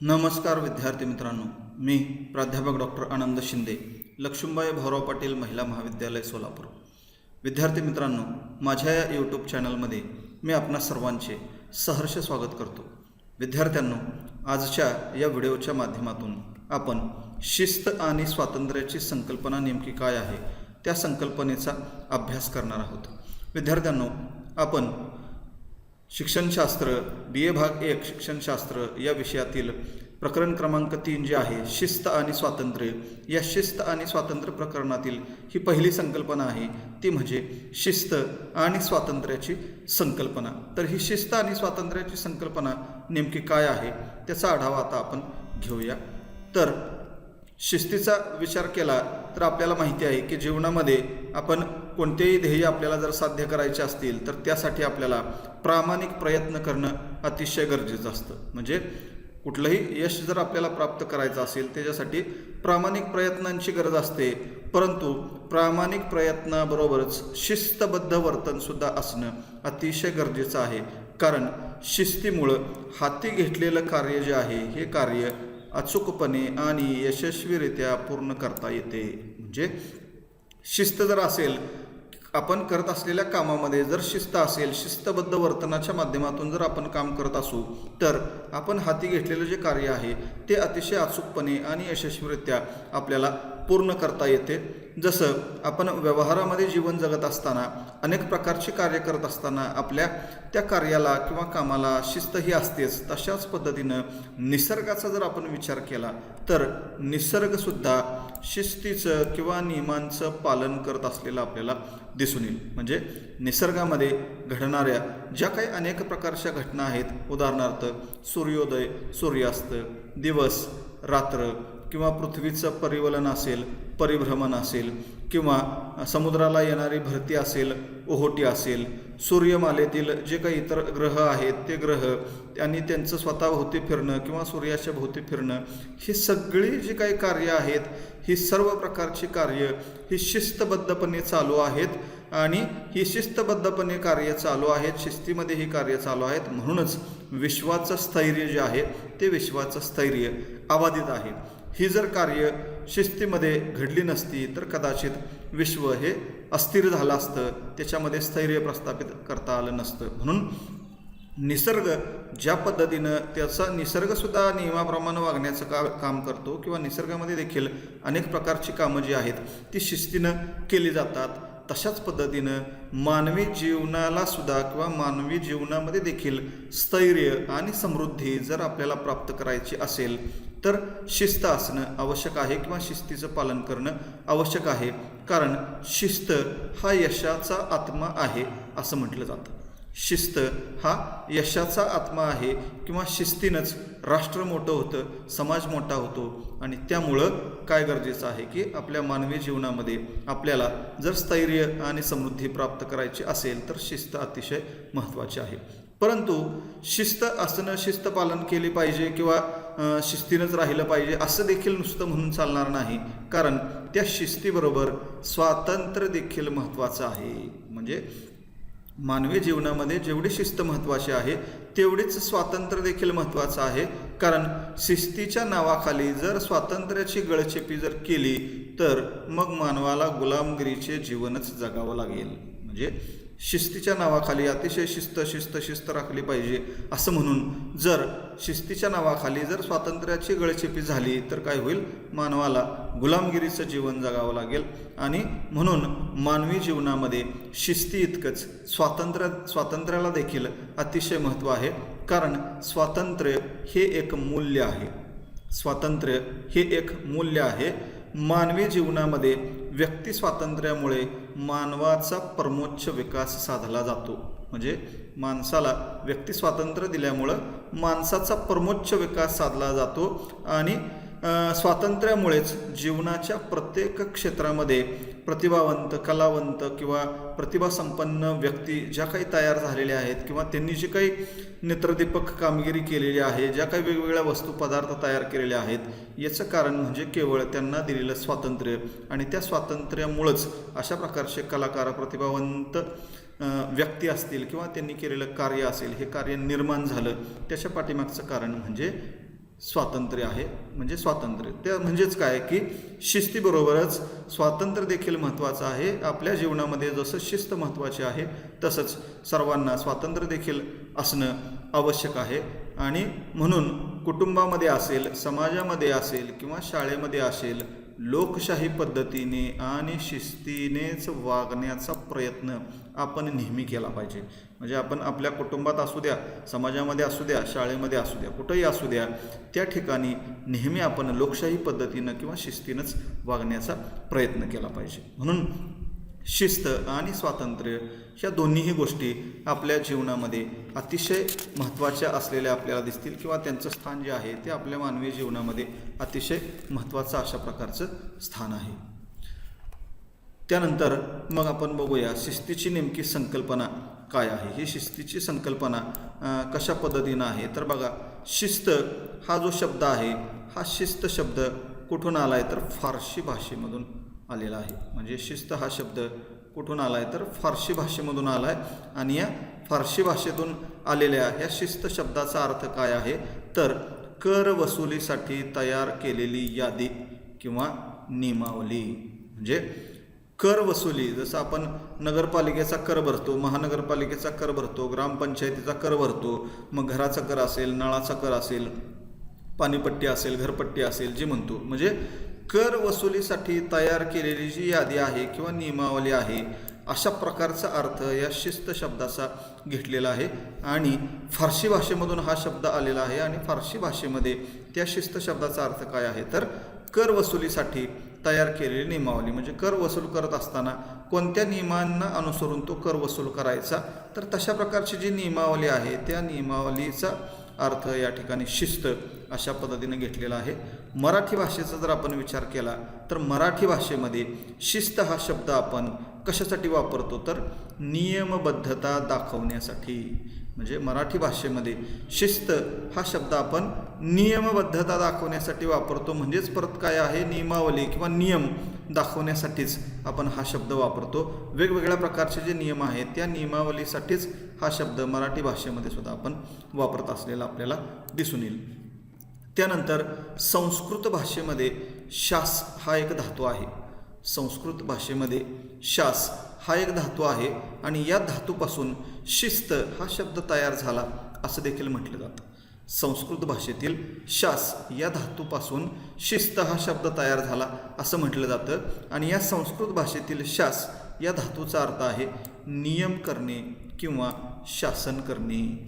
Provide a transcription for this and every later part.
नमस्कार विद्यार्थी मित्रांनो मी प्राध्यापक डॉक्टर आनंद शिंदे लक्ष्मीबाई भाऊराव पाटील महिला महाविद्यालय सोलापूर. विद्यार्थी मित्रांनो माझ्या या यूट्यूब चॅनलमध्ये मी आपणा सर्वांचे सहर्ष स्वागत करतो. विद्यार्थ्यांनो आजच्या या व्हिडिओच्या माध्यमातून आपण शिस्त आणि स्वातंत्र्याची संकल्पना नेमकी काय आहे त्या संकल्पनेचा अभ्यास करणार आहोत. विद्यार्थ्यांनो आपण शिक्षणशास्त्र बी ए भाग एक शिक्षणशास्त्र या विषयातील प्रकरण क्रमांक तीन जे आहे शिस्त आणि स्वातंत्र्य या शिस्त आणि स्वातंत्र्य प्रकरणातील ही पहिली संकल्पना आहे ती म्हणजे शिस्त आणि स्वातंत्र्याची संकल्पना. तर ही शिस्त आणि स्वातंत्र्याची संकल्पना नेमकी काय आहे त्याचा आढावा आता आपण घेऊया. तर शिस्तीचा विचार केला तर आपल्याला माहिती आहे की जीवनामध्ये आपण कोणतेही ध्येय आपल्याला जर साध्य करायचे असतील तर त्यासाठी आपल्याला प्रामाणिक प्रयत्न करणं अतिशय गरजेचं असतं. म्हणजे कुठलंही यश जर आपल्याला प्राप्त करायचं असेल त्याच्यासाठी प्रामाणिक प्रयत्नांची गरज असते. परंतु प्रामाणिक प्रयत्नाबरोबरच शिस्तबद्ध वर्तनसुद्धा असणं अतिशय गरजेचं आहे. कारण शिस्तीमुळं हाती घेतलेलं कार्य जे आहे हे कार्य अचूकपणे आणि यशस्वीरित्या पूर्ण करता येते. म्हणजे शिस्त जर असेल आपण करत असलेल्या कामामध्ये जर शिस्त असेल शिस्तबद्ध वर्तनाच्या माध्यमातून जर आपण काम करत असू तर आपण हाती घेतलेलं जे कार्य आहे ते अतिशय अचूकपणे आणि यशस्वीरित्या आपल्याला पूर्ण करता येते. जसं आपण व्यवहारामध्ये जीवन जगत असताना अनेक प्रकारची कार्य करत असताना आपल्या त्या कार्याला किंवा कामाला शिस्त ही असतेच. तशाच पद्धतीनं निसर्गाचा जर आपण विचार केला तर निसर्गसुद्धा शिस्तीचं किंवा नियमांचं पालन करत असलेलं आपल्याला दिसून येईल. म्हणजे निसर्गामध्ये घडणाऱ्या ज्या काही अनेक प्रकारच्या घटना आहेत उदाहरणार्थ सूर्योदय सूर्यास्त दिवस रात्र किंवा पृथ्वीचं परिवलन असेल परिभ्रमण असेल किंवा समुद्राला येणारी भरती असेल ओहोटी असेल सूर्यमालेतील जे काही इतर ग्रह आहेत ते ग्रह आणि त्यांचं स्वतःभोवती फिरणं किंवा सूर्याच्या भोवती फिरणं ही सगळी जी काही कार्य आहेत ही सर्व प्रकारची कार्य ही शिस्तबद्धपणे चालू आहेत आणि ही शिस्तबद्धपणे कार्य चालू आहेत शिस्तीमध्ये ही कार्य चालू आहेत म्हणूनच विश्वाचं स्थैर्य जे आहे ते विश्वाचं स्थैर्य अबाधित आहे. ही जर कार्य शिस्तीमध्ये घडली नसती तर कदाचित विश्व हे अस्थिर झालं असतं. त्याच्यामध्ये स्थैर्य प्रस्थापित करता आलं नसतं. म्हणून निसर्ग ज्या पद्धतीनं त्याचा निसर्गसुद्धा नियमाप्रमाणे वागण्याचं का काम करतो किंवा निसर्गामध्ये देखील अनेक प्रकारची कामं जी आहेत ती शिस्तीनं केली जातात. तशाच पद्धतीनं मानवी जीवनाला सुद्धा किंवा मानवी जीवनामध्ये देखील स्थैर्य आणि समृद्धी जर आपल्याला प्राप्त करायची असेल तर शिस्त असणं आवश्यक आहे किंवा शिस्तीचं पालन करणं आवश्यक आहे. कारण शिस्त हा यशाचा आत्मा आहे असं म्हटलं जातं. शिस्त हा यशाचा आत्मा आहे किंवा शिस्तीनंच राष्ट्र मोठं होतं समाज मोठा होतो. आणि त्यामुळं काय गरजेचं आहे की आपल्या मानवी जीवनामध्ये आपल्याला जर स्थैर्य आणि समृद्धी प्राप्त करायची असेल तर शिस्त अतिशय महत्त्वाची आहे. परंतु शिस्त असणं शिस्त पालन केली पाहिजे किंवा शिस्तीनंच राहिलं पाहिजे असं देखील नुसतं म्हणून चालणार नाही. कारण त्या शिस्तीबरोबर स्वातंत्र्य देखील महत्त्वाचं आहे. म्हणजे मानवी जीवनामध्ये जेवढी शिस्त महत्त्वाची आहे तेवढीच स्वातंत्र्य देखील महत्त्वाचं आहे. कारण शिस्तीच्या नावाखाली जर स्वातंत्र्याची गळचेपी जर केली तर मग मानवाला गुलामगिरीचे जीवनच जगावं लागेल. म्हणजे शिस्तीच्या नावाखाली अतिशय शिस्त शिस्त शिस्त राखली पाहिजे. असं म्हणून जर शिस्तीच्या नावाखाली जर स्वातंत्र्याची गळचेपी झाली तर काय होईल? मानवाला गुलामगिरीचं जीवन जगावं लागेल. आणि म्हणून मानवी जीवनामध्ये शिस्ती इतकंच स्वातंत्र्य स्वातंत्र्याला देखील अतिशय महत्त्व आहे. कारण स्वातंत्र्य हे एक मूल्य आहे. स्वातंत्र्य हे एक मूल्य आहे. मानवी जीवनामध्ये व्यक्ती स्वातंत्र्यामुळे मानवाचा परमोच्च विकास साधला जातो. म्हणजे माणसाला व्यक्ती स्वातंत्र्य दिल्यामुळं माणसाचा परमोच्च विकास साधला जातो आणि स्वातंत्र्यामुळेच जीवनाच्या प्रत्येक क्षेत्रामध्ये प्रतिभावंत कलावंत किंवा प्रतिभासंपन्न व्यक्ती ज्या काही तयार झालेल्या आहेत किंवा त्यांनी जी काही नेत्रदीपक कामगिरी केलेली आहे ज्या काही वेगवेगळ्या वस्तू पदार्थ तयार केलेले आहेत याचं कारण म्हणजे केवळ त्यांना दिलेलं स्वातंत्र्य आणि त्या स्वातंत्र्यामुळंच अशा प्रकारचे कलाकार प्रतिभावंत व्यक्ती असतील किंवा त्यांनी केलेलं कार्य असेल हे कार्य निर्माण झालं त्याच्या पाठीमागचं कारण म्हणजे स्वातंत्र्य आहे. म्हणजे स्वातंत्र्य. त्या म्हणजेच काय की शिस्तीबरोबरच स्वातंत्र्य देखील महत्त्वाचं आहे. आपल्या जीवनामध्ये जसं शिस्त महत्त्वाची आहे तसंच सर्वांना स्वातंत्र्य देखील असणं आवश्यक आहे. आणि म्हणून कुटुंबामध्ये असेल समाजामध्ये असेल किंवा शाळेमध्ये असेल लोकशाही पद्धतीने आणि शिस्तीनेच वागण्याचा प्रयत्न आपण नेहमी केला पाहिजे. म्हणजे आपण आपल्या कुटुंबात असू द्या समाजामध्ये असू द्या शाळेमध्ये असू द्या कुठंही असू द्या त्या ठिकाणी नेहमी आपण लोकशाही पद्धतीनं किंवा शिस्तीनंच वागण्याचा प्रयत्न केला पाहिजे. म्हणून शिस्त आणि स्वातंत्र्य ह्या दोन्हीही गोष्टी आपल्या जीवनामध्ये अतिशय महत्त्वाच्या असलेल्या आपल्याला दिसतील किंवा त्यांचं स्थान जे आहे ते आपल्या मानवी जीवनामध्ये अतिशय महत्त्वाचं अशा प्रकारचं स्थान आहे. त्यानंतर मग आपण बघूया शिस्तीची नेमकी संकल्पना काय आहे? ही शिस्तीची संकल्पना कशा पद्धतीनं आहे? तर बघा शिस्त हा जो शब्द आहे हा शिस्त शब्द कुठून आला आहे तर फारशी भाषेमधून आलेला आहे. म्हणजे शिस्त हा शब्द कुठून आला आहे तर फारशी भाषेमधून आला आहे आणि या फारशी भाषेतून आलेल्या या शिस्त शब्दाचा अर्थ काय आहे? तर कर वसुलीसाठी तयार केलेली यादी किंवा नियमावली. म्हणजे कर वसुली. जसं आपण नगरपालिकेचा कर भरतो महानगरपालिकेचा कर भरतो ग्रामपंचायतीचा कर भरतो मग घराचा कर असेल नळाचा कर असेल पाणीपट्टी असेल घरपट्टी असेल जी म्हणतो. म्हणजे कर वसुलीसाठी तयार केलेली जी यादी आहे किंवा नियमावली आहे अशा प्रकारचा अर्थ या शिस्त शब्दाचा घेतलेला आहे. आणि फारसी भाषेमधून हा शब्द आलेला आहे आणि फारसी भाषेमध्ये त्या शिस्त शब्दाचा अर्थ काय आहे? तर कर वसुलीसाठी तयार केलेली नियमावली. म्हणजे कर वसूल करत असताना कोणत्या नियमांना अनुसरून तो कर वसूल करायचा? तर तशा प्रकारची जी नियमावली आहे त्या नियमावलीचा अर्थ या ठिकाणी शिस्त. अशा पद्धतीने घेतलेला आहे. मराठी भाषेचा जर आपण विचार केला तर मराठी भाषेमध्ये शिस्त हा शब्द आपण कशासाठी वापरतो? तर नियमबद्धता दाखवण्यासाठी. म्हणजे मराठी भाषेमध्ये शिस्त हा शब्द आपण नियमबद्धता दाखवण्यासाठी वापरतो. म्हणजेच परत काय आहे? नियमावली किंवा नियम दाखवण्यासाठीच आपण हा शब्द वापरतो. वेगवेगळ्या प्रकारचे जे नियम आहेत त्या नियमावलीसाठीच हा शब्द मराठी भाषेमध्ये सुद्धा आपण वापरत असलेला आपल्याला दिसून येईल. त्यानंतर संस्कृत भाषेमध्ये शास हा एक धातू आहे. संस्कृत भाषेमध्ये शास हा एक धातू आहे आणि या धातूपासून शिस्त हा शब्द तयार झाला असं देखील म्हटलं जातं. संस्कृत भाषेतील शास या धातूपासून शिस्त हा शब्द तयार झाला असं म्हटलं जातं आणि या संस्कृत भाषेतील शास या धातूचा अर्थ आहे नियम करणे किंवा शासन करणे.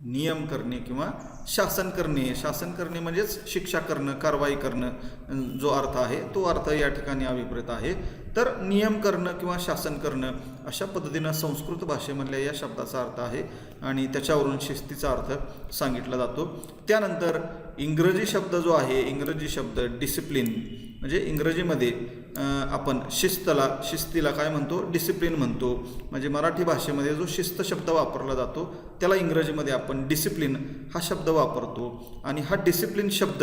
नियम करणे किंवा शासन करणे. शासन करणे म्हणजेच शिक्षा करणं कारवाई करणं जो अर्थ आहे तो अर्थ या ठिकाणी अभिप्रेत आहे. तर नियम करणं किंवा शासन करणं अशा पद्धतीनं संस्कृत भाषेमधल्या या शब्दाचा अर्थ आहे आणि त्याच्यावरून शिस्तीचा अर्थ सांगितला जातो. त्यानंतर इंग्रजी शब्द जो आहे इंग्रजी शब्द डिसिप्लिन म्हणजे इंग्रजीमध्ये आपण शिस्तला शिस्तीला काय म्हणतो? डिसिप्लिन म्हणतो. म्हणजे मराठी भाषेमध्ये जो शिस्त शब्द वापरला जातो त्याला इंग्रजीमध्ये आपण डिसिप्लिन हा शब्द वापरतो. आणि हा डिसिप्लिन शब्द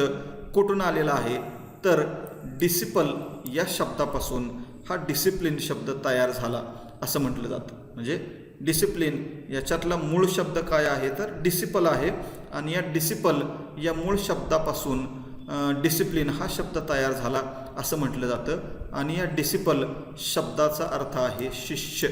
कुठून आलेला आहे? तर डिसिपल या शब्दापासून हा डिसिप्लिन शब्द तयार झाला असं म्हटलं जातं. म्हणजे डिसिप्लिन याच्यातला मूळ शब्द काय आहे? तर डिसिपल आहे. आणि या डिसिपल या मूळ शब्दापासून डिसिप्लिन हा शब्द तयार झाला असं म्हटलं जातं. आणि या डिसिपल शब्दाचा अर्थ आहे शिष्य.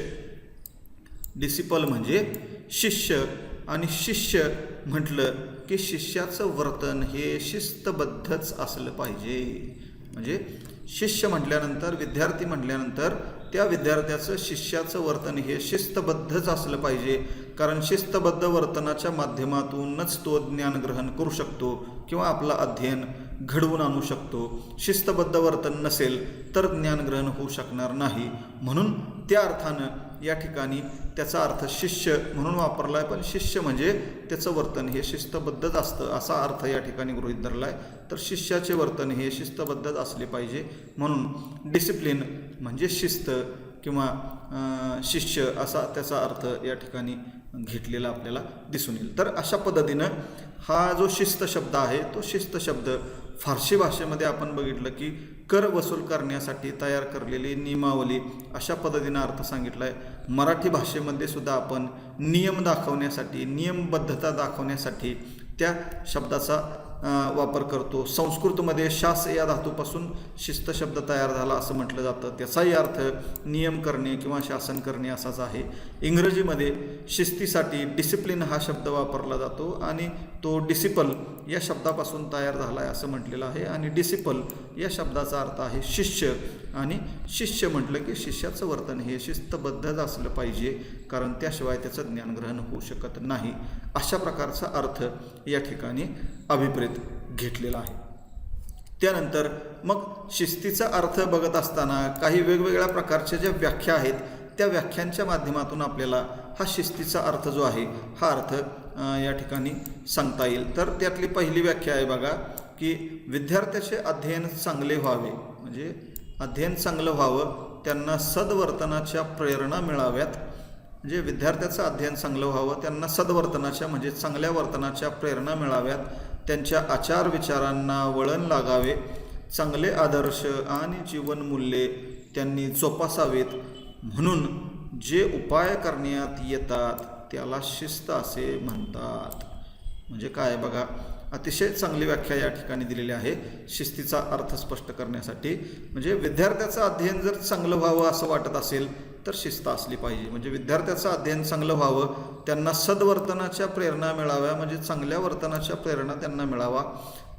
डिसिपल म्हणजे शिष्य. आणि शिष्य म्हटलं की शिष्याचं वर्तन हे शिस्तबद्धच असलं पाहिजे. म्हणजे शिष्य म्हटल्यानंतर विद्यार्थी म्हटल्यानंतर त्या विद्यार्थ्याचं शिष्याचं वर्तन हे शिस्तबद्धच असलं पाहिजे. कारण शिस्तबद्ध वर्तनाच्या माध्यमातूनच तो ज्ञान ग्रहण करू शकतो किंवा आपलं अध्ययन घडवून आणू शकतो. शिस्तबद्ध वर्तन नसेल तर ज्ञानग्रहण होऊ शकणार नाही. म्हणून त्या अर्थानं या ठिकाणी त्याचा अर्थ शिष्य म्हणून वापरला आहे पण शिष्य म्हणजे त्याचं वर्तन हे शिस्तबद्धच असतं असा अर्थ या ठिकाणी गृहीत धरला आहे तर शिष्याचे वर्तन हे शिस्तबद्धच असले पाहिजे. म्हणून डिसिप्लिन म्हणजे शिस्त किंवा शिष्य असा त्याचा अर्थ या ठिकाणी घेतलेला आपल्याला दिसून येईल. तर अशा पद्धतीनं हा जो शिस्त शब्द आहे तो शिस्त शब्द फारशी भाषेमध्ये आपण बघितलं की कर वसूल करण्यासाठी तयार करलेली नियमावली अशा पद्धतीनं अर्थ सांगितला आहे मराठी भाषेमध्ये सुद्धा आपण नियम दाखवण्यासाठी नियमबद्धता दाखवण्यासाठी त्या शब्दाचा वापर करतो. संस्कृतमध्ये शास या धातूपासून शिस्त शब्द तयार झाला असं म्हटलं जातं. त्याचाही अर्थ नियम करणे किंवा शासन करणे असाच आहे. इंग्रजीमध्ये शिस्तीसाठी डिसिप्लिन हा शब्द वापरला जातो आणि तो डिसिपल या शब्दापासून तयार झाला आहे असं म्हटलेलं आहे. आणि डिसिपल या शब्दाचा अर्थ आहे शिष्य. आणि शिष्य म्हटलं की शिष्याचं वर्तन हे शिस्तबद्धच असलं पाहिजे. कारण त्याशिवाय त्याचं ज्ञानग्रहण होऊ शकत नाही. अशा प्रकारचा अर्थ या ठिकाणी अभिप्रेत घेतलेला आहे. त्यानंतर मग शिस्तीचा अर्थ बघत असताना काही वेगवेगळ्या प्रकारच्या ज्या व्याख्या आहेत त्या व्याख्यांच्या माध्यमातून आपल्याला हा शिस्तीचा अर्थ जो आहे हा अर्थ या ठिकाणी सांगता येईल. तर त्यातली पहिली व्याख्या आहे बघा की विद्यार्थ्याचे अध्ययन चांगले व्हावे म्हणजे अध्ययन चांगलं व्हावं त्यांना सद्वर्तनाच्या प्रेरणा मिळाव्यात म्हणजे विद्यार्थ्याचं अध्ययन चांगलं व्हावं त्यांना सद्वर्तनाच्या म्हणजे चांगल्या वर्तनाच्या प्रेरणा मिळाव्यात. त्यांच्या आचार विचारांना वळण लागावे. चांगले आदर्श आणि जीवनमूल्ये त्यांनी जोपासावेत. म्हणून जे उपाय करण्यात येतात त्याला शिस्त असे म्हणतात. म्हणजे काय बघा अतिशय चांगली व्याख्या या ठिकाणी दिलेली आहे. शिस्तीचा अर्थ स्पष्ट करण्यासाठी. म्हणजे विद्यार्थ्याचं अध्ययन जर चांगलं व्हावं असं वाटत असेल तर शिस्त असली पाहिजे. म्हणजे विद्यार्थ्याचं अध्ययन चांगलं व्हावं त्यांना सद्वर्तनाच्या प्रेरणा मिळाव्या म्हणजे चांगल्या वर्तनाच्या प्रेरणा त्यांना मिळावा.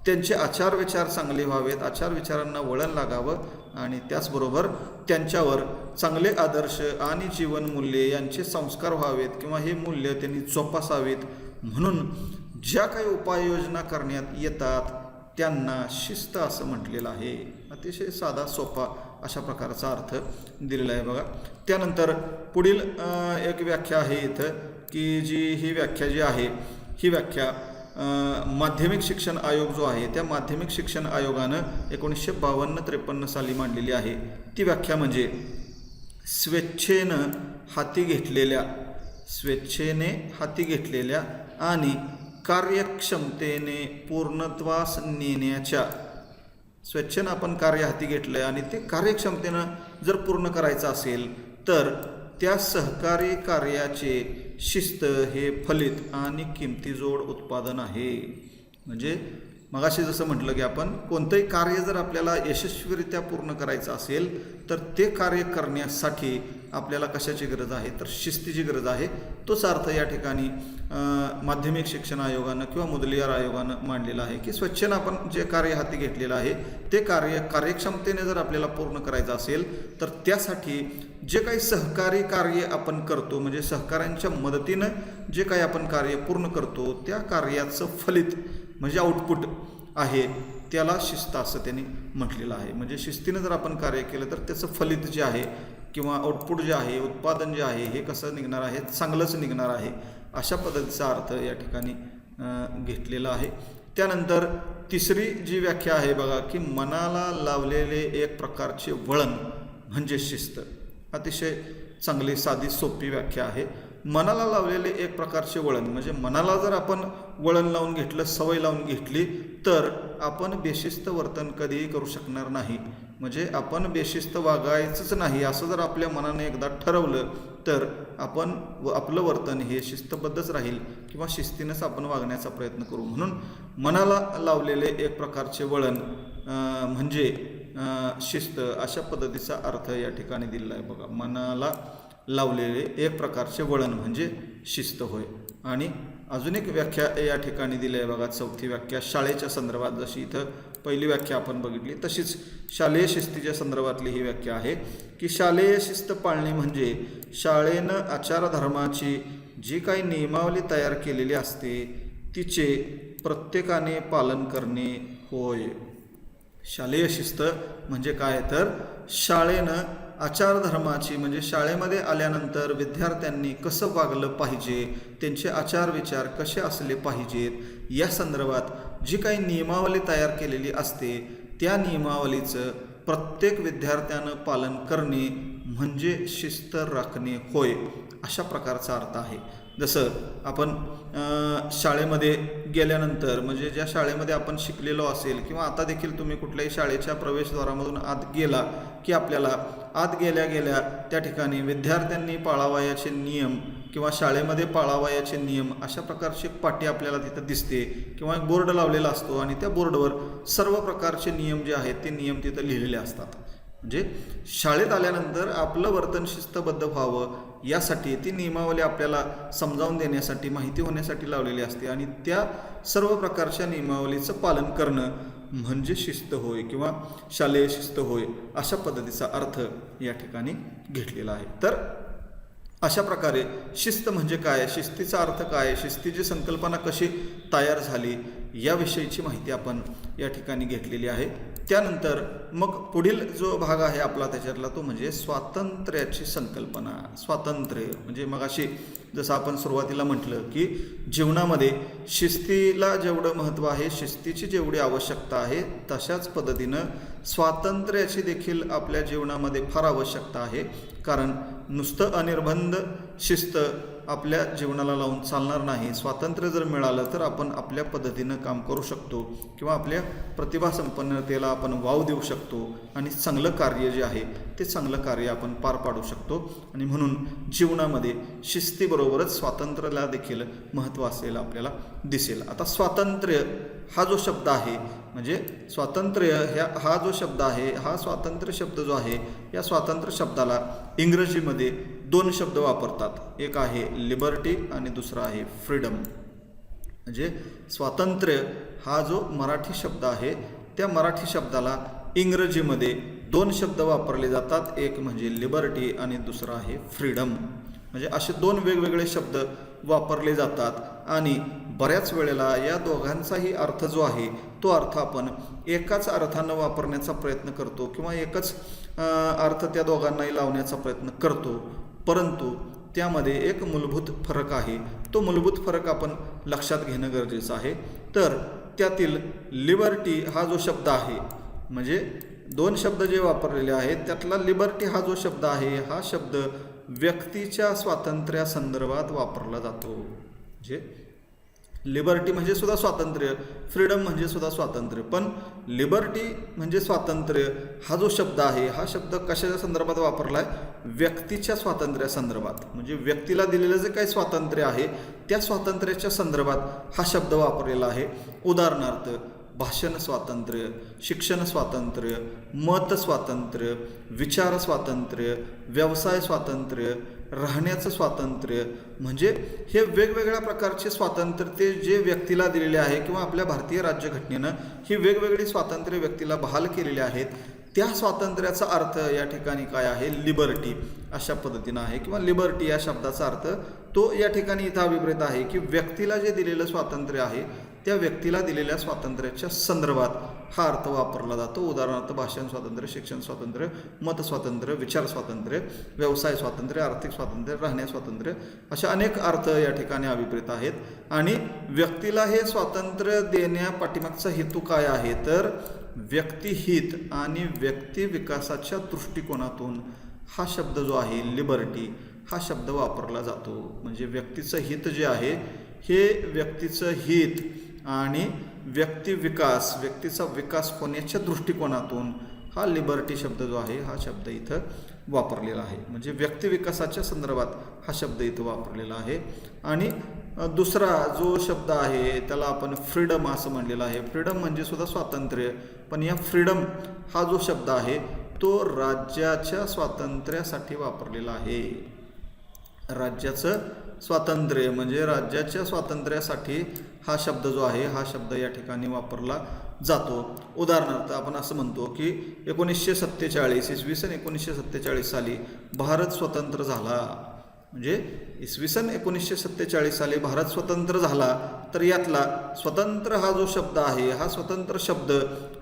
त्यांचे आचार विचार चांगले व्हावेत आचार विचारांना वळण लागावं आणि त्याचबरोबर त्यांच्यावर चांगले आदर्श आणि जीवनमूल्ये यांचे संस्कार व्हावेत किंवा हे मूल्य त्यांनी जोपासावेत म्हणून ज्या काही उपाययोजना करण्यात येतात त्यांना शिस्त असं म्हटलेलं आहे. अतिशय साधा सोपा अशा प्रकारचा अर्थ दिलेला आहे बघा. त्यानंतर पुढील एक व्याख्या आहे इथं की जी ही व्याख्या जी आहे ही व्याख्या माध्यमिक शिक्षण आयोग जो आहे त्या माध्यमिक शिक्षण आयोगानं एकोणीसशे बावन्न त्रेपन्न साली मांडलेली आहे. ती व्याख्या म्हणजे स्वेच्छेनं हाती घेतलेल्या स्वेच्छेने हाती घेतलेल्या आणि कार्यक्षमतेने पूर्णत्वास नेण्याच्या स्वेच्छेनं आपण कार्य हाती घेतलं आहे आणि ते कार्यक्षमतेनं जर पूर्ण करायचं असेल तर त्या सहकारी कार्याचे शिस्त हे फलित आणि किमतीजोड उत्पादन आहे. म्हणजे मगाशी जसं म्हटलं की आपण कोणतंही कार्य जर आपल्याला यशस्वीरित्या पूर्ण करायचं असेल तर ते कार्य करण्यासाठी आपल्याला कशाची गरज आहे तर शिस्तीची गरज आहे. तोच अर्थ या ठिकाणी माध्यमिक शिक्षण आयोगानं किंवा मुदलियार आयोगानं मांडलेला आहे की स्वच्छेनं आपण जे कार्य हाती घेतलेलं आहे ते कार्य कार्यक्षमतेने जर आपल्याला पूर्ण करायचं असेल तर त्यासाठी जे काही सहकारी कार्य आपण करतो म्हणजे सहकाऱ्यांच्या मदतीनं जे काही आपण कार्य पूर्ण करतो त्या कार्याचं फलित म्हणजे आउटपुट आहे त्याला शिस्त असं त्यांनी म्हटलेलं आहे. म्हणजे शिस्तीनं जर आपण कार्य केलं तर त्याचं फलित जे आहे किंवा आउटपुट जे आहे उत्पादन जे आहे हे कसं निघणार आहे चांगलंच निघणार आहे अशा पद्धतीचा अर्थ या ठिकाणी घेतलेला आहे. त्यानंतर तिसरी जी व्याख्या आहे बघा की मनाला लावलेले एक प्रकारचे वळण म्हणजे शिस्त. अतिशय चांगली साधी सोपी व्याख्या आहे. मनाला लावलेले एक प्रकारचे वळण म्हणजे मनाला जर आपण वळण लावून घेतलं सवय लावून घेतली तर आपण बेशिस्त वर्तन कधीही करू शकणार नाही. म्हणजे आपण बेशिस्त वागायचंच नाही असं जर आपल्या मनाने एकदा ठरवलं तर आपण व आपलं वर्तन हे शिस्तबद्धच राहील किंवा शिस्तीनंच आपण वागण्याचा प्रयत्न करू. म्हणून मनाला लावलेले एक प्रकारचे वळण म्हणजे शिस्त अशा पद्धतीचा अर्थ या ठिकाणी दिलेला आहे बघा. मनाला लावलेले एक प्रकारचे वळण म्हणजे शिस्त होय. आणि अजून एक व्याख्या या ठिकाणी दिली आहे बघा चौथी व्याख्या. शाळेच्या संदर्भात जशी इथं पहिली व्याख्या आपण बघितली तशीच शालेय शिस्तीच्या संदर्भातली ही व्याख्या आहे की शालेय शिस्त पाळणे म्हणजे शाळेनं आचारधर्माची जी काही नियमावली तयार केलेली असते तिचे प्रत्येकाने पालन करणे होय. शालेय शिस्त म्हणजे काय? तर शाळेनं आचारधर्माची म्हणजे शाळेमध्ये आल्यानंतर विद्यार्थ्यांनी कसं वागलं पाहिजे त्यांचे आचार विचार कसे असले पाहिजेत या संदर्भात जी काही नियमावली तयार केलेली असते त्या नियमावलीचं प्रत्येक विद्यार्थ्यानं पालन करणे म्हणजे शिस्त राखणे होय अशा प्रकारचा अर्थ आहे. जसं आपण शाळेमध्ये गेल्यानंतर म्हणजे ज्या शाळेमध्ये आपण शिकलेलो असेल किंवा आता देखील तुम्ही कुठल्याही शाळेच्या प्रवेशद्वारामधून आत गेला की आपल्याला आत गेल्या गेल्या त्या ठिकाणी विद्यार्थ्यांनी पाळावयाचे नियम किंवा शाळेमध्ये पाळावयाचे नियम अशा प्रकारची पाटी आपल्याला तिथं दिसते किंवा एक बोर्ड लावलेला असतो आणि त्या बोर्डवर सर्व प्रकारचे नियम जे आहेत ते नियम तिथं लिहिलेले असतात. म्हणजे शाळेत आल्यानंतर आपलं वर्तन शिस्तबद्ध व्हावं यासाठी ती नियमावली आपल्याला समजावून देण्यासाठी माहिती होण्यासाठी लावलेली असते आणि त्या सर्व प्रकारच्या नियमावलीचं पालन करणं म्हणजे शिस्त होय किंवा शालेय शिस्त होय अशा पद्धतीचा अर्थ या ठिकाणी घेतलेला आहे. तर अशा प्रकारे शिस्त म्हणजे काय? शिस्तीचा अर्थ काय? शिस्तीची संकल्पना कशी तयार झाली? याविषयीची माहिती आपण या ठिकाणी घेतलेली आहे. त्यानंतर मग पुढील जो भाग आहे आपला त्याच्यातला तो म्हणजे स्वातंत्र्याची संकल्पना. स्वातंत्र्य म्हणजे मग अशी जसं आपण सुरुवातीला म्हटलं की जीवनामध्ये शिस्तीला जेवढं महत्त्व आहे शिस्तीची जेवढी आवश्यकता आहे तशाच पद्धतीनं स्वातंत्र्याची देखील आपल्या जीवनामध्ये फार आवश्यकता आहे. कारण नुसतं अनिर्बंध शिस्त आपल्या जीवनाला लावून चालणार नाही स्वातंत्र्य जर मिळालं तर आपण आपल्या पद्धतीनं काम करू शकतो किंवा आपल्या प्रतिभासंपन्नतेला आपण वाव देऊ शकतो आणि चांगलं कार्य जे आहे ते चांगलं कार्य आपण पार पाडू शकतो. आणि म्हणून जीवनामध्ये शिस्तीबरोबरच स्वातंत्र्याला देखील महत्त्व असेल आपल्याला दिसेल. आता स्वातंत्र्य हा जो शब्द आहे म्हणजे स्वातंत्र्य ह्या हा जो शब्द आहे हा स्वातंत्र्य शब्द जो आहे या स्वातंत्र्य शब्दाला इंग्रजीमध्ये दोन शब्द वापरतात. एक आहे लिबर्टी आणि दुसरा आहे फ्रीडम म्हणजे स्वातंत्र्य हा जो मराठी शब्द आहे त्या मराठी शब्दाला इंग्रजीमध्ये दोन शब्द वापरले जातात. एक म्हणजे लिबर्टी आणि दुसरा आहे फ्रीडम म्हणजे असे दोन वेगवेगळे शब्द वापरले जातात आणि बऱ्याच वेळेला या दोघांचाही अर्थ जो आहे तो अर्थ आपण एकाच अर्थानं वापरण्याचा प्रयत्न करतो किंवा एकच अर्थ त्या दोघांनाही लावण्याचा प्रयत्न करतो. परंतु त्यामध्ये एक मूलभूत फरक आहे. तो मूलभूत फरक आपण लक्षात घेणं गरजेचं आहे. तर त्यातील लिबर्टी हा जो शब्द आहे म्हणजे दोन शब्द जे वापरलेले आहेत त्यातला लिबर्टी हा जो शब्द आहे हा शब्द व्यक्तीच्या स्वातंत्र्यासंदर्भात वापरला जातो. म्हणजे लिबर्टी म्हणजे सुद्धा स्वातंत्र्य फ्रीडम म्हणजे सुद्धा स्वातंत्र्य. पण लिबर्टी म्हणजे स्वातंत्र्य हा जो शब्द आहे हा शब्द कशाच्या संदर्भात वापरला आहे व्यक्तीच्या स्वातंत्र्यासंदर्भात म्हणजे व्यक्तीला दिलेलं जे काही स्वातंत्र्य आहे त्या स्वातंत्र्याच्या संदर्भात हा शब्द वापरलेला आहे. उदाहरणार्थ भाषण स्वातंत्र्य शिक्षण स्वातंत्र्य मत स्वातंत्र्य विचार स्वातंत्र्य व्यवसाय स्वातंत्र्य राहण्याचं स्वातंत्र्य. म्हणजे हे वेगवेगळ्या प्रकारचे स्वातंत्र्य ते जे व्यक्तीला दिलेले आहे किंवा आपल्या भारतीय राज्यघटनेनं ही वेगवेगळी स्वातंत्र्य व्यक्तीला बहाल केलेली आहेत. त्या स्वातंत्र्याचा अर्थ या ठिकाणी काय आहे? लिबर्टी अशा पद्धतीनं आहे किंवा लिबर्टी या शब्दाचा अर्थ तो या ठिकाणी इथं अभिप्रेत आहे की व्यक्तीला जे दिलेलं स्वातंत्र्य आहे त्या व्यक्तीला दिलेल्या स्वातंत्र्याच्या संदर्भात हा अर्थ वापरला जातो. उदाहरणार्थ भाषण स्वातंत्र्य शिक्षण स्वातंत्र्य मत स्वातंत्र्य विचार स्वातंत्र्य व्यवसाय स्वातंत्र्य आर्थिक स्वातंत्र्य राहण्या स्वातंत्र्य अशा अनेक अर्थ या ठिकाणी अभिप्रेत आहेत. आणि व्यक्तीला हे स्वातंत्र्य देण्या पाठीमागचा हेतू काय आहे? तर व्यक्तिहित आणि व्यक्ती विकासाच्या दृष्टिकोनातून हा शब्द जो आहे लिबर्टी हा शब्द वापरला जातो. म्हणजे व्यक्तीचं हित जे आहे हे व्यक्तीचं हित आणि व्यक्ती विकास व्यक्तीचा विकास होण्याच्या दृष्टिकोनातून हा लिबर्टी शब्द जो आहे हा शब्द इथं वापरलेला आहे. म्हणजे व्यक्ती विकासाच्या संदर्भात हा शब्द इथं वापरलेला आहे. आणि दुसरा जो शब्द आहे त्याला आपण फ्रीडम असं म्हणलेलं आहे. फ्रीडम म्हणजे सुद्धा स्वातंत्र्य. पण या फ्रीडम हा जो शब्द आहे तो राज्याच्या स्वातंत्र्यासाठी वापरलेला आहे. राज्याचं स्वातंत्र्य म्हणजे राज्याच्या स्वातंत्र्यासाठी हा शब्द जो आहे हा शब्द या ठिकाणी वापरला जातो. उदाहरणार्थ आपण असं म्हणतो की एकोणीसशे सत्तेचाळीस इसवी सन एकोणीसशे सत्तेचाळीस साली भारत स्वतंत्र झाला. म्हणजे इसवी सन एकोणीसशे सत्तेचाळीस साली भारत स्वतंत्र झाला तर यातला स्वतंत्र हा जो शब्द आहे हा स्वतंत्र शब्द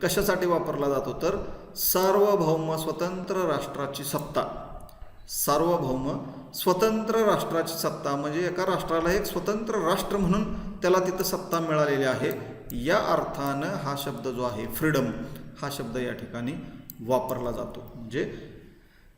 कशासाठी वापरला जातो? तर सार्वभौम स्वतंत्र राष्ट्राची सत्ता. सार्वभौम स्वतंत्र राष्ट्राची सत्ता म्हणजे एका राष्ट्राला एक स्वतंत्र राष्ट्र म्हणून त्याला तिथं सत्ता मिळालेली आहे. या अर्थानं हा शब्द जो आहे फ्रीडम हा शब्द या ठिकाणी वापरला जातो. म्हणजे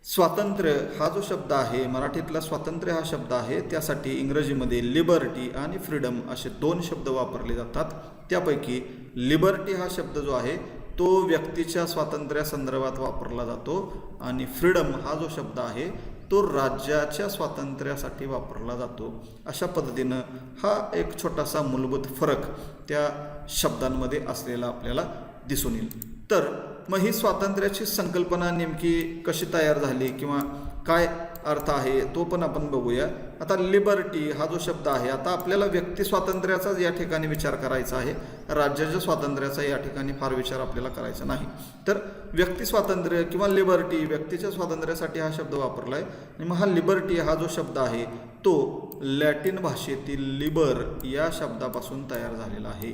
स्वातंत्र्य हा जो शब्द आहे मराठीतला स्वातंत्र्य हा शब्द आहे त्यासाठी इंग्रजीमध्ये लिबर्टी आणि फ्रीडम असे दोन शब्द वापरले जातात. त्यापैकी लिबर्टी हा शब्द जो आहे तो व्यक्तीच्या स्वातंत्र्यासंदर्भात वापरला जातो आणि फ्रीडम हा जो शब्द आहे तो राज्याच्या स्वातंत्र्यासाठी वापरला जातो. अशा पद्धतीनं हा एक छोटासा मूलभूत फरक त्या शब्दांमध्ये असलेला आपल्याला दिसून येईल. तर मग ही स्वातंत्र्याची संकल्पना नेमकी कशी तयार झाली किंवा काय अर्थ आहे तो पण आपण बघूया. आता लिबर्टी हा जो शब्द आहे आता आपल्याला व्यक्ती स्वातंत्र्याचाच या ठिकाणी विचार करायचा आहे. राज्याच्या स्वातंत्र्याचा या ठिकाणी फार विचार आपल्याला करायचा नाही. तर व्यक्ती स्वातंत्र्य किंवा लिबर्टी व्यक्तीच्या स्वातंत्र्यासाठी हा शब्द वापरला आहे आणि मग हा लिबर्टी हा जो शब्द आहे तो लॅटिन भाषेतील लिबर या शब्दापासून तयार झालेला आहे.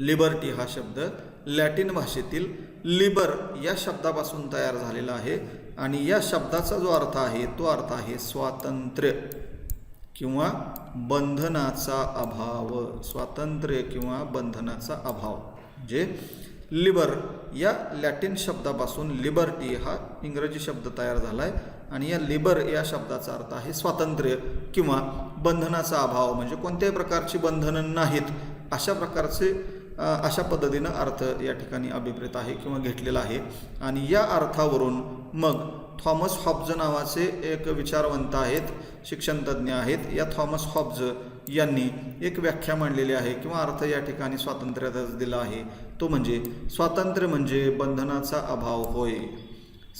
लिबर्टी हा शब्द लॅटिन भाषेतील लिबर या शब्दापासून तयार झालेला आहे. आणि या शब्दाचा जो अर्थ आहे तो अर्थ आहे स्वातंत्र्य किंवा बंधनाचा अभाव. स्वातंत्र्य किंवा बंधनाचा अभाव. जे लिबर या लॅटिन शब्दापासून लिबर्टी हा इंग्रजी शब्द तयार झाला आहे आणि या लिबर या शब्दाचा अर्थ आहे स्वातंत्र्य किंवा बंधनाचा अभाव. म्हणजे कोणत्याही प्रकारची बंधनं नाहीत. अशा प्रकारचे अशा पद्धतीनं अर्थ या ठिकाणी अभिप्रेत आहे किंवा घेतलेला आहे. आणि या अर्थावरून मग थॉमस हॉब्ज नावाचे एक विचारवंत आहेत शिक्षणतज्ज्ञ आहेत. या थॉमस हॉब्ज यांनी एक व्याख्या मांडलेली आहे किंवा अर्थ या ठिकाणी स्वातंत्र्याचाच दिला आहे. तो म्हणजे स्वातंत्र्य म्हणजे बंधनाचा अभाव होय.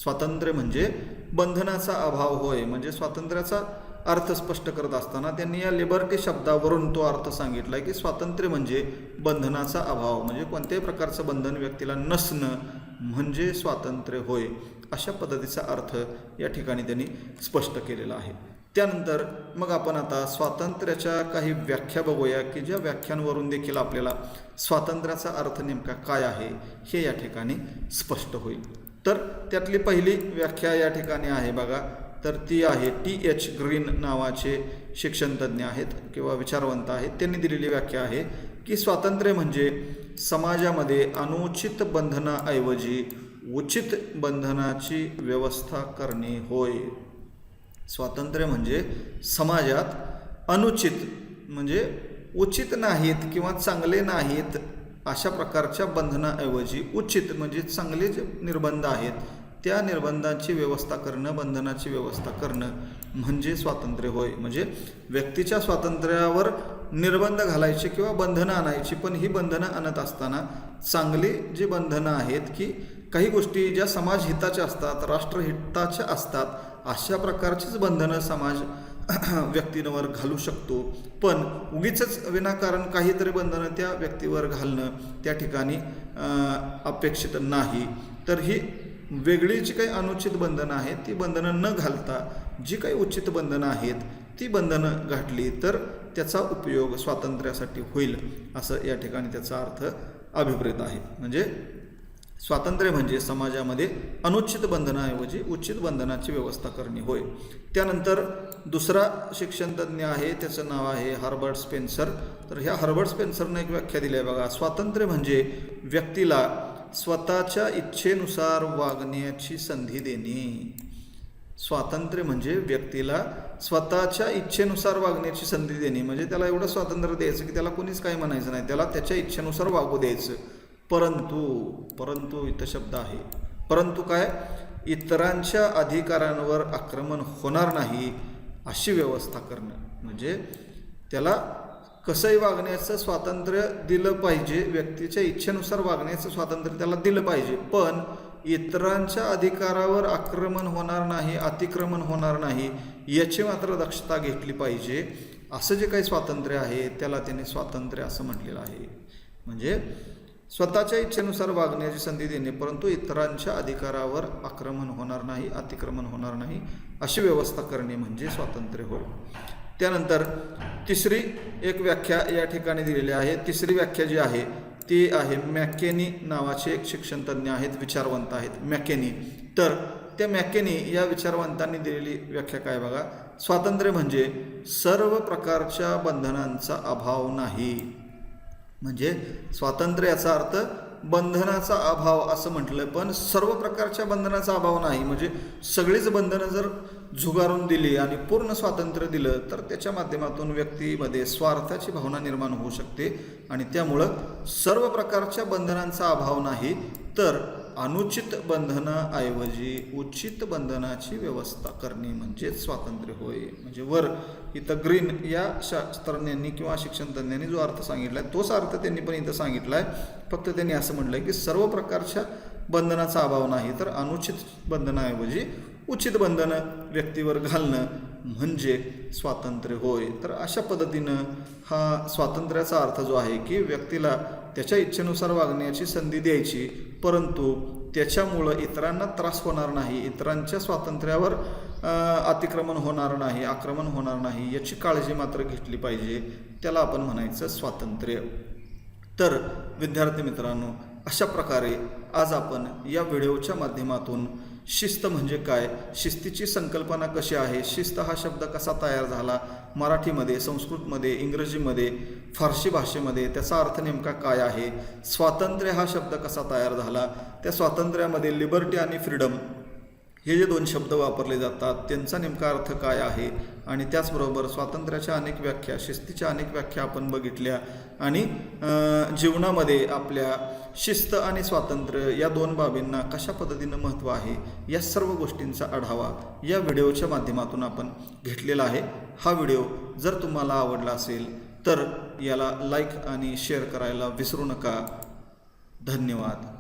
स्वातंत्र्य म्हणजे बंधनाचा अभाव होय. म्हणजे स्वातंत्र्याचा अर्थ स्पष्ट करत असताना त्यांनी या लिबर्टी शब्दावरून तो अर्थ सांगितला की स्वातंत्र्य म्हणजे बंधनाचा अभाव म्हणजे कोणत्याही प्रकारचं बंधन व्यक्तीला नसणं म्हणजे स्वातंत्र्य होय अशा पद्धतीचा अर्थ या ठिकाणी त्यांनी स्पष्ट केलेला आहे. त्यानंतर मग आपण आता स्वातंत्र्याच्या काही व्याख्या बघूया की ज्या व्याख्यांवरून देखील आपल्याला स्वातंत्र्याचा अर्थ नेमका काय आहे हे या ठिकाणी स्पष्ट होईल. तर त्यातली पहिली व्याख्या या ठिकाणी आहे बघा. तर ती आहे टी एच ग्रीन नावाचे शिक्षणतज्ज्ञ आहेत किंवा विचारवंत आहेत. त्यांनी दिलेली व्याख्या आहे की स्वातंत्र्य म्हणजे समाजामध्ये अनुचित बंधनाऐवजी उचित बंधनाची व्यवस्था करणे होय. स्वातंत्र्य म्हणजे समाजात अनुचित म्हणजे उचित नाहीत किंवा चांगले नाहीत अशा प्रकारच्या बंधनाऐवजी उचित म्हणजे चांगले जे निर्बंध आहेत. त्या निर्बंधांची व्यवस्था करणं बंधनाची व्यवस्था करणं म्हणजे स्वातंत्र्य होय. म्हणजे व्यक्तीच्या स्वातंत्र्यावर निर्बंध घालायचे किंवा बंधनं आणायची पण ही बंधनं आणत असताना चांगली जी बंधनं आहेत की काही गोष्टी ज्या समाजहिताच्या असतात राष्ट्रहिताच्या असतात अशा प्रकारचीच बंधनं समाज व्यक्तींवर घालू शकतो. पण उगीच विनाकारण काहीतरी बंधनं त्या व्यक्तीवर घालणं त्या ठिकाणी अपेक्षित नाही. तर ही वेगळी जी काही अनुचित बंधनं आहेत ती बंधनं न घालता जी काही उचित बंधनं आहेत ती बंधनं घातली तर त्याचा उपयोग स्वातंत्र्यासाठी होईल असं या ठिकाणी त्याचा अर्थ अभिप्रेत आहे. म्हणजे स्वातंत्र्य म्हणजे समाजामध्ये अनुचित बंधनाऐवजी उचित बंधनाची व्यवस्था करणे होय. त्यानंतर दुसरा शिक्षणतज्ञ आहे त्याचं नाव आहे हार्बर्ट स्पेन्सर. तर ह्या हार्बर्ट स्पेन्सरनं एक व्याख्या दिली आहे बघा स्वातंत्र्य म्हणजे व्यक्तीला स्वतःच्या इच्छेनुसार वागण्याची संधी देणे. स्वातंत्र्य म्हणजे व्यक्तीला स्वतःच्या इच्छेनुसार वागण्याची संधी देणे. म्हणजे त्याला एवढं स्वातंत्र्य द्यायचं की त्याला कोणीच काही म्हणायचं नाही. त्याला त्याच्या इच्छेनुसार वागू द्यायचं. परंतु परंतु इथं शब्द आहे. परंतु काय? इतरांच्या अधिकारांवर आक्रमण होणार नाही अशी व्यवस्था करणं. म्हणजे त्याला कसंही वागण्याचं स्वातंत्र्य दिलं पाहिजे व्यक्तीच्या इच्छेनुसार वागण्याचं स्वातंत्र्य त्याला दिलं पाहिजे. पण इतरांच्या अधिकारावर आक्रमण होणार नाही अतिक्रमण होणार नाही याची मात्र दक्षता घेतली पाहिजे. असं जे काही स्वातंत्र्य आहे त्याला त्याने स्वातंत्र्य असं म्हटलेलं आहे. म्हणजे स्वतःच्या इच्छेनुसार वागण्याची संधी देणे परंतु इतरांच्या अधिकारावर आक्रमण होणार नाही अतिक्रमण होणार नाही अशी व्यवस्था करणे म्हणजे स्वातंत्र्य होय. त्यानंतर तिसरी एक व्याख्या या ठिकाणी दिलेली आहे. तिसरी व्याख्या जी आहे ती आहे मॅकेनी नावाचे एक शिक्षणतज्ञ आहेत विचारवंत आहेत. मॅकेनी. तर त्या मॅकेनी या विचारवंतांनी दिलेली व्याख्या काय बघा? स्वातंत्र्य म्हणजे सर्व प्रकारच्या बंधनांचा अभाव नाही. म्हणजे स्वातंत्र्य याचा अर्थ बंधनाचा अभाव असं म्हटलं पण सर्व प्रकारच्या बंधनाचा अभाव नाही. म्हणजे सगळीच बंधनं जर झुगारून दिली आणि पूर्ण स्वातंत्र्य दिलं तर त्याच्या माध्यमातून व्यक्तीमध्ये स्वार्थाची भावना निर्माण होऊ शकते. आणि त्यामुळं सर्व प्रकारच्या बंधनांचा अभाव नाही तर अनुचित बंधनाऐवजी उचित बंधनाची व्यवस्था करणे म्हणजेच स्वातंत्र्य होय. म्हणजे वर इथं ग्रीन या शास्त्रज्ञांनी किंवा शिक्षण तज्ञांनी जो अर्थ सांगितला आहे तोच अर्थ त्यांनी पण इथं सांगितला आहे फक्त त्यांनी असं म्हटलं आहे की सर्व प्रकारच्या बंधनाचा अभाव नाही तर अनुचित बंधनाऐवजी उचित बंधनं व्यक्तीवर घालणं म्हणजे स्वातंत्र्य होय. तर अशा पद्धतीनं हा स्वातंत्र्याचा अर्थ जो आहे की व्यक्तीला त्याच्या इच्छेनुसार वागण्याची संधी द्यायची परंतु त्याच्यामुळं इतरांना त्रास होणार नाही इतरांच्या स्वातंत्र्यावर अतिक्रमण होणार नाही आक्रमण होणार नाही याची काळजी मात्र घेतली पाहिजे. त्याला आपण म्हणायचं स्वातंत्र्य. तर विद्यार्थी मित्रांनो अशा प्रकारे आज आपण या व्हिडिओच्या माध्यमातून शिस्त म्हणजे काय? शिस्तीची संकल्पना कशी आहे? शिस्त हा शब्द कसा तयार झाला? मराठीमध्ये संस्कृतमध्ये इंग्रजीमध्ये फारसी भाषेमध्ये त्याचा अर्थ नेमका काय आहे? स्वातंत्र्य हा शब्द कसा तयार झाला? त्या स्वातंत्र्यामध्ये लिबर्टी आणि फ्रीडम हे जे दोन शब्द वापरले जातात त्यांचा नेमका अर्थ काय आहे? आणि त्याचबरोबर स्वातंत्र्याच्या अनेक व्याख्या शिस्तीच्या अनेक व्याख्या आपण बघितल्या आणि जीवनामध्ये आपल्या शिस्त आणि स्वातंत्र्य या दोन बाबींना कशा पद्धतीनं महत्त्व आहे या सर्व गोष्टींचा आढावा या व्हिडिओच्या माध्यमातून आपण घेतलेला आहे. हा व्हिडिओ जर तुम्हाला आवडला असेल तर याला लाईक आणि शेअर करायला विसरू नका. धन्यवाद.